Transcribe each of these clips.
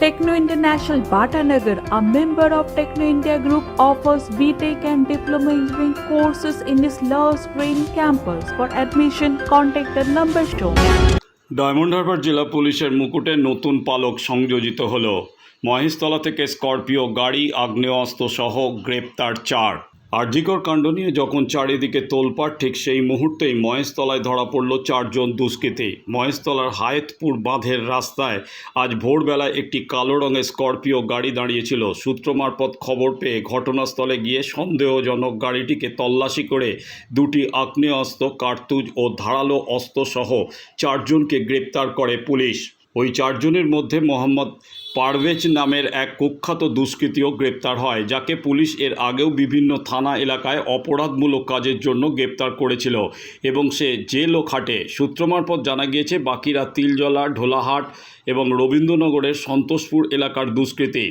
Techno International Bhatanagar, a member of Techno India Group, offers BTEC and Diploma Engineering courses in its Love Green campus. For admission, contact the number shown. Diamond Harbour জেলা পুলিশের মুকুটে নতুন পালক সংযোজিত হলো মহেশতলা থেকে Scorpio গাড়ি আগ্নেয়াস্ত্র সহ গ্রেপ্তার চার আরজিকর কাণ্ড নিয়ে যখন চারিদিকে তোলপাড়, ঠিক সেই মুহূর্তেই মহেশতলায় ধরা পড়ল চারজন দুষ্কৃতী। মহেশতলার হায়েতপুর বাঁধের রাস্তায় আজ ভোরবেলায় একটি কালো রঙের স্করপিও গাড়ি দাঁড়িয়েছিল। সূত্র মারফত খবর পেয়ে ঘটনাস্থলে গিয়ে সন্দেহজনক গাড়িটিকে তল্লাশি করে দুটি আগ্নেয়াস্ত্র, কার্তুজ ও ধারালো অস্ত্রসহ চারজনকে গ্রেপ্তার করে পুলিশ। ওই চারজনের মধ্যে মোহাম্মদ পারভেজ নামের এক কুখ্যাত দুষ্কৃতীও গ্রেপ্তার হয়, যাকে পুলিশ এর আগেও বিভিন্ন থানা এলাকায় অপরাধমূলক কাজের জন্য গ্রেপ্তার করেছিল এবং সে জেলও খাটে। সূত্র মারফত জানা গিয়েছে, বাকিরা তিলজলা, ঢোলাহাট এবং রবীন্দ্রনগরের সন্তোষপুর এলাকার দুষ্কৃতী।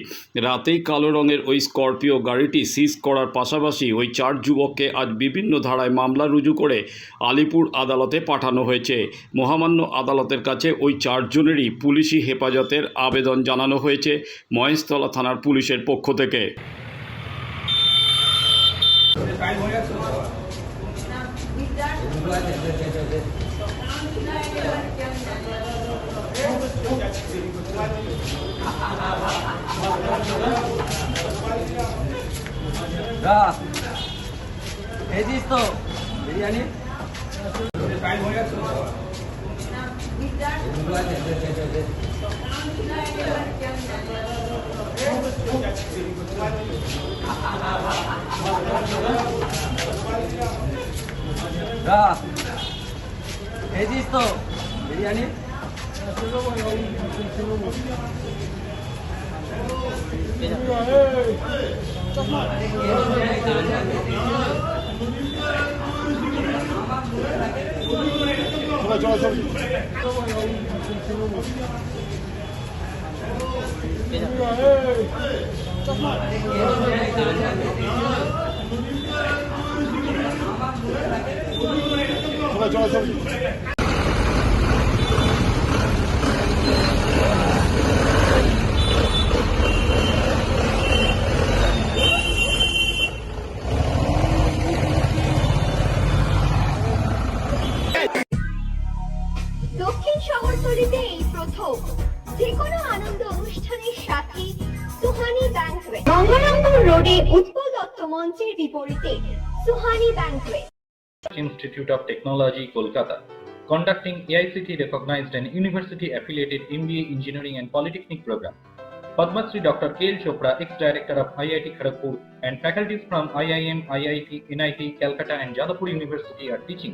রাতেই কালো রঙের ওই স্করপিও গাড়িটি সিজ করার পাশাপাশি ওই চার যুবককে আজ বিভিন্ন ধারায় মামলা রুজু করে আলিপুর আদালতে পাঠানো হয়েছে। মহামান্য আদালতের কাছে ওই চারজনেরই পুলিশি হেফাজতের আবেদন জানানো হয়েছে মহেশতলা থানার পুলিশের পক্ষ থেকে। 야, 돼지 있어. 비리아니? 좋아, 좋아, 좋아. 그냥. দক্ষিণ শহরতলিতে এই প্রথম যে কোনো সুহানি ব্যাংকুয়েট গঙ্গারামপুর রোডে উৎপল দত্ত মঞ্চের বিপরীতে Suhani banquet Institute of Technology, Kolkata, conducting AICT recognized and university affiliated MBA Engineering and Polytechnic program. Padma Shri Dr. K. Chopra, ex-director of IIT Kharagpur, and faculties from IIM, IIT, NIT, Calcutta, and Jadavpur University are teaching.